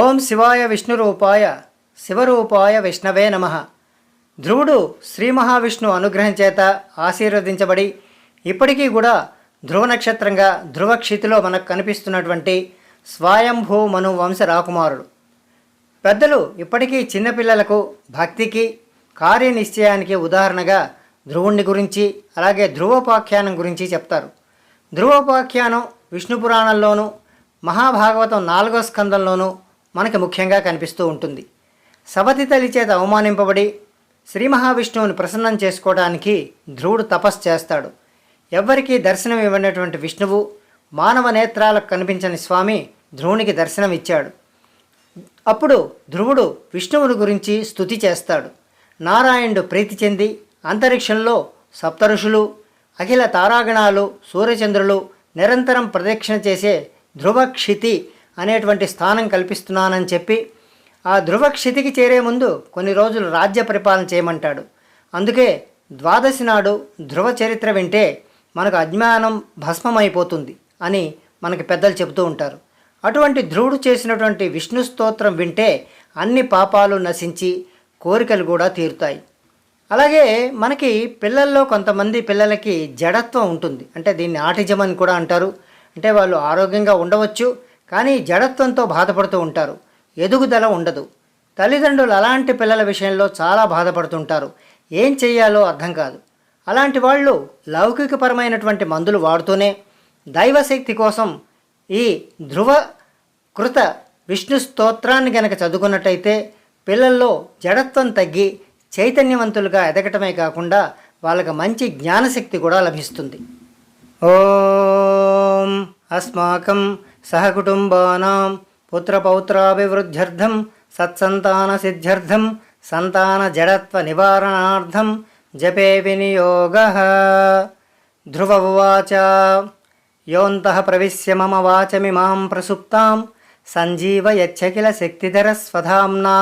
ఓం శివాయ విష్ణురూపాయ శివరూపాయ విష్ణవే నమ. ధ్రువుడు శ్రీ మహావిష్ణు అనుగ్రహం చేత ఆశీర్వదించబడి ఇప్పటికీ కూడా ధ్రువ నక్షత్రంగా ధ్రువక్షితిలో మనకు కనిపిస్తున్నటువంటి స్వయంభూ మను వంశ రాకుమారుడు. పెద్దలు ఇప్పటికీ చిన్నపిల్లలకు భక్తికి కార్యనిశ్చయానికి ఉదాహరణగా ధ్రువుణ్ణి గురించి అలాగే ధ్రువోపాఖ్యానం గురించి చెప్తారు. ధ్రువోపాఖ్యానం విష్ణు పురాణంలోనూ మహాభాగవతం నాలుగో స్కందంలోనూ మనకి ముఖ్యంగా కనిపిస్తూ ఉంటుంది. సవతి తల్లి చేత అవమానింపబడి శ్రీ మహావిష్ణువుని ప్రసన్నం చేసుకోవడానికి ధ్రువుడు తపస్సు చేస్తాడు. ఎవ్వరికీ దర్శనం ఇవ్వనటువంటి విష్ణువు మానవ నేత్రాలకు కనిపించని స్వామి ధ్రువునికి దర్శనం ఇచ్చాడు. అప్పుడు ధ్రువుడు విష్ణువుని గురించి స్థుతి చేస్తాడు. నారాయణుడు ప్రీతి చెంది అంతరిక్షంలో సప్తఋషులు అఖిల తారాగణాలు సూర్యచంద్రులు నిరంతరం ప్రదక్షిణ చేసే ధ్రువక్షితి అనేటువంటి స్థానం కల్పిస్తున్నానని చెప్పి ఆ ధ్రువక్షితికి చేరే ముందు కొన్ని రోజులు రాజ్య పరిపాలన చేయమంటాడు. అందుకే ద్వాదశి నాడు ధ్రువ చరిత్ర వింటే మనకు అజ్ఞానం భస్మమైపోతుంది అని మనకి పెద్దలు చెబుతూ ఉంటారు. అటువంటి ధ్రువుడు చేసినటువంటి విష్ణు స్తోత్రం వింటే అన్ని పాపాలు నశించి కోరికలు కూడా తీరుతాయి. అలాగే మనకి పిల్లల్లో కొంతమంది పిల్లలకి జడత్వం ఉంటుంది. అంటే దీన్ని ఆటిజం అని కూడా అంటారు. అంటే వాళ్ళు ఆరోగ్యంగా ఉండవచ్చు. కానీ జడత్వంతో బాధపడుతూ ఉంటారు. ఎదుగుదల ఉండదు. తల్లిదండ్రులు అలాంటి పిల్లల విషయంలో చాలా బాధపడుతుంటారు. ఏం చెయ్యాలో అర్థం కాదు. అలాంటి వాళ్ళు లౌకికపరమైనటువంటి మందులు వాడుతూనే దైవశక్తి కోసం ఈ ధ్రువ కృత విష్ణు స్తోత్రాన్ని గనక చదువుకున్నట్టయితే పిల్లల్లో జడత్వం తగ్గి చైతన్యవంతులుగా ఎదగటమే కాకుండా వాళ్ళకి మంచి జ్ఞానశక్తి కూడా లభిస్తుంది. ఓం అస్మాకం సహకుటుంబానాం పుత్రపౌత్రాభివృద్ధ్యర్థం సత్సంతానసిద్ధ్యర్థం సంతాన జడత్వ నివారణార్థం జపే వినియోగ. ధ్రువ ఉవాచ యోంతః ప్రవిశ్య మమ వాచమిమాం ప్రసుప్తాం సంజీవయచ్చకిల శక్తిధరస్వధాంనా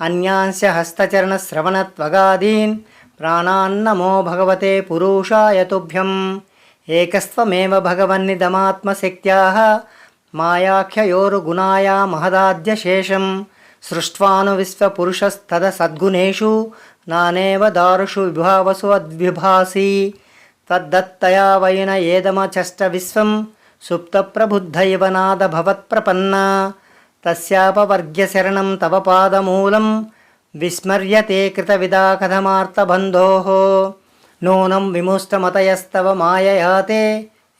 అన్యాంశ హస్తచరణశ్రవణత్వగాదీన్ ప్రాణాన్నమో భగవతే పురుషాయ తుభ్యం ఏకస్త్వమేవ భగవన్నిదమాత్మశక్త్యా మాయాఖ్యయోరుగుణాయ మహదాద్యశేషం సృష్ట్వాను విశ్వపురుషస్తద సద్గుణేషు నానేవ దారుషు విభావసు అద్విభాసి. తద్దత్తయా వైన ఏదమచష్ట విశ్వం సుప్తప్రబుద్ధ ఇవ నాద భవత్ప్రపన్న తస్యాపవర్గ్యశరణం తవ పాదమూలం విస్మర్యతే కృతవిదా కథమార్తబంధో నూనం విముష్టమతయస్తవ మాయయాతే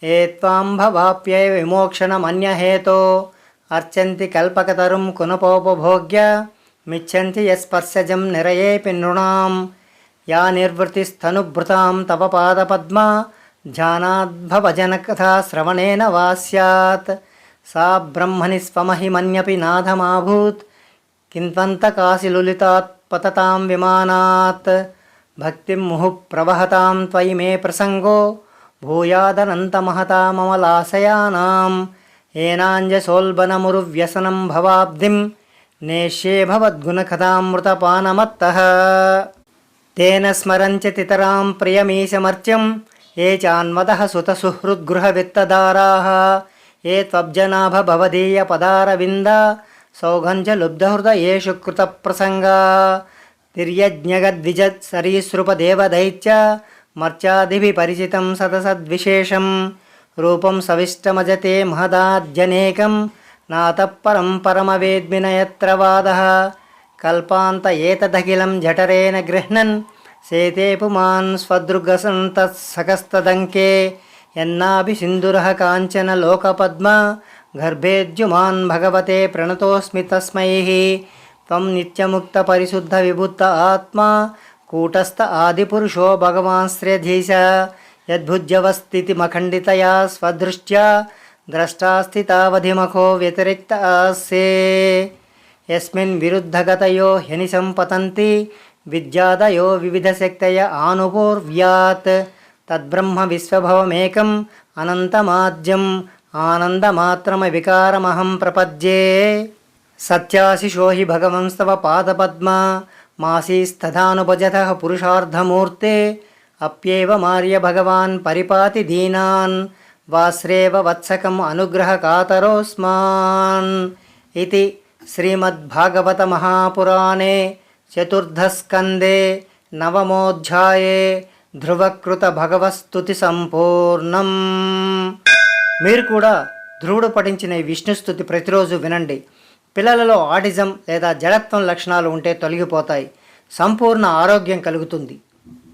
ఏ త్వాం భవాప్యయ విమోక్షణమన్యహేతో. అర్చంతి కల్పకతరుం కునపోపభోగ్య మిచ్చంతి యస్పర్శజం నిరయేపి నృణాం. యా నిర్వృతిస్థనుభృతాం తవ పాదపద్మ ధ్యానాద్భవజనకథా శ్రవణేన వా స్యాత్ సా బ్రహ్మని స్వమహిమన్యపి నాథమాభూత్ కింత్వంతకాశిలులితాత్ పతతాం విమానాత్. భక్తిం ముహు ప్రవహతాం త్వయి మే ప్రసంగో భూయాదనంతమహతా మమ ఏనాంజసోల్బనమురువ్యసనం భవాబ్ధిం నేష్యే భవద్గుణకథామృతపానమత్త తేన స్మరంచతితరాం ప్రియమీశమర్చ్యం ఏ చాన్మద సుతసుహృద్గృహవిత్తదారాः ఏ త్వబ్జనాభ భవదీయ పదారవింద సౌగంజ లుబ్ధహృదయేషు కృతప్రసంగా తిర్యజ్ఞగద్విజత్ సరీసృపదేవదైత్య మర్చాదిభి పరిచితం సతసద్విశేషం. రూపం సవిష్టమజతే మహదాద్యనేకం నాతః పరం పరమవేద్మినయత్ర వాద. కల్పాంత ఏతదఖిలం జఠరేణ గృహ్ణన్. సేతే పుమాన్ స్వదృగసంతత్సకస్తదంకే ఎన్నాభి సింధుర కాంచన లోకపద్మ. గర్భేద్యుమాన్ భగవతే ప్రణతోస్మి తస్మై. త్వం నిత్యముక్త పరిశుద్ధ విభుత్త ఆత్మా. కూటస్థ ఆదిపురుషో భగవాన్ శ్రేధీశ యద్భుజ్యవస్థితిమఖండితయా స్వదృష్ట్యా ద్రష్టాస్థితావధిమఖో వ్యతిరిక్త ఆసే యస్మిన్ విరుద్ధగతయో హ్యని సంపతంతి విద్యాదయో వివిధశక్తయ ఆనుపూర్వ్యాత్ తద్బ్రహ్మ విశ్వభవమేకం అనంతమాద్యం ఆనందమాత్రమ వికారమహం ప్రపద్యే. సత్యాశిషో హి భగవంస్తవ పాదపద్మా మాసీస్తథానుభజత పురుషార్థమూర్తే అప్యేవ మార్య భగవాన్ పరిపాతి దీనాన్ వాశ్రేవ వత్సకం అనుగ్రహ కాతరోస్మాన్ ఇది శ్రీమద్భాగవత మహాపురాణే చతుర్థస్కందే నవమోధ్యాయే ధ్రువకృత భగవస్తుతి సంపూర్ణం మీరు కూడా ధ్రువుడు పఠించిన ఈ విష్ణుస్తుతి ప్రతిరోజు వినండి. పిల్లలలో ఆటిజం లేదా జడత్వం లక్షణాలు ఉంటే తొలగిపోతాయి. సంపూర్ణ ఆరోగ్యం కలుగుతుంది.